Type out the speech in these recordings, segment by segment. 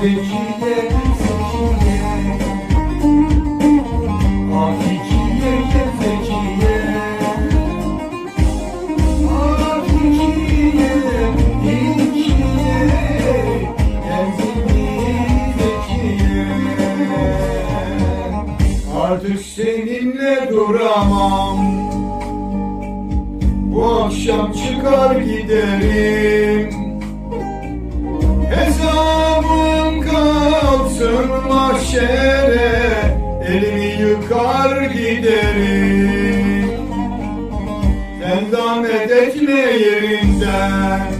Artık seninle duramam. Bu akşam çıkar giderim kalsın mahşere Elimi yıkar giderim. Sen zahmet etme yerinden.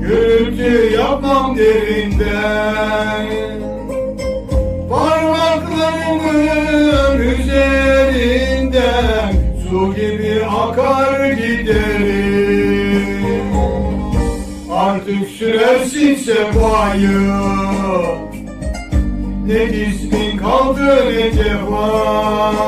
Gürültü yapmam derinden. Parmaklarımın üzerinden Su gibi akar giderim Artık sürersin sefayı. Ne ismin kaldı ne cefa.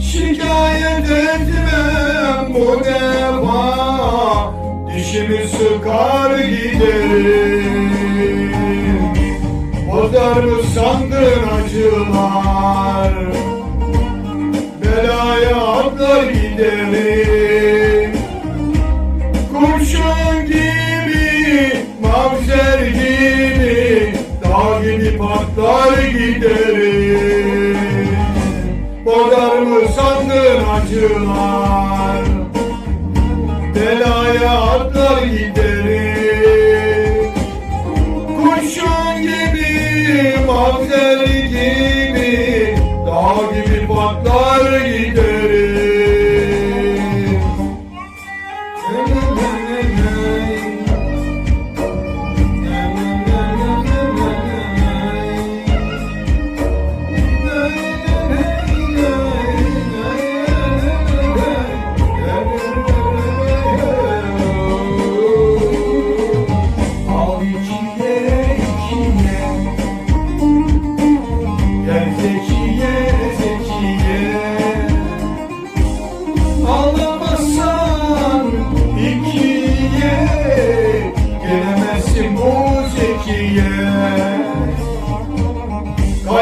Şikayet etmem bu defa. Dişimi sıkar giderim. Bozar mı sandın acılar? Belaya atlar giderim. Kurşun giderim Bozar mı sandın acılar. Belaya atlar giderim Kurşun gibi, mavzer gibi Dağ gibi patlar giderim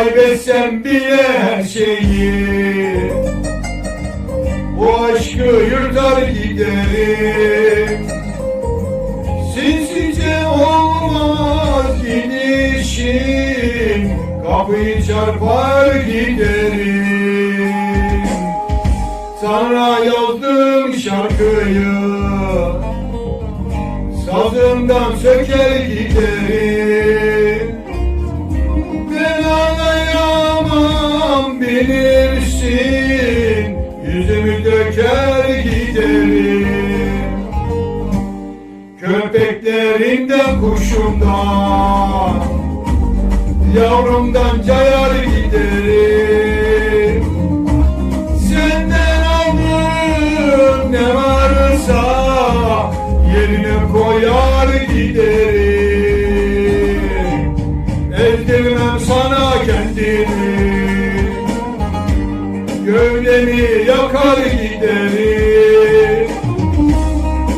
Kaybetsem bile her şeyi Bu aşkı yırtar giderim. Sinsice olmaz gidişin Kapıyı çarpar giderim. Sana yazdım şarkıyı Sazımdan söker Döker giderim. Köpeklerinden kuşumdan Yavrumdan cayar giderim. Senden aldığım ne varsa Yerine koyar giderim. Ezdirmem sana kendimi Gövdemi yakar giderim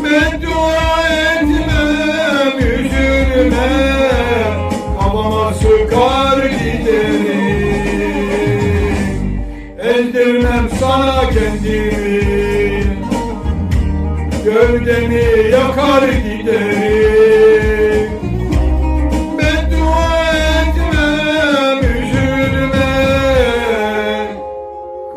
Beddua etmem üzülme. Kafama sıkar giderim Ezdirmem sana kendimi. Gövdemi yakar giderim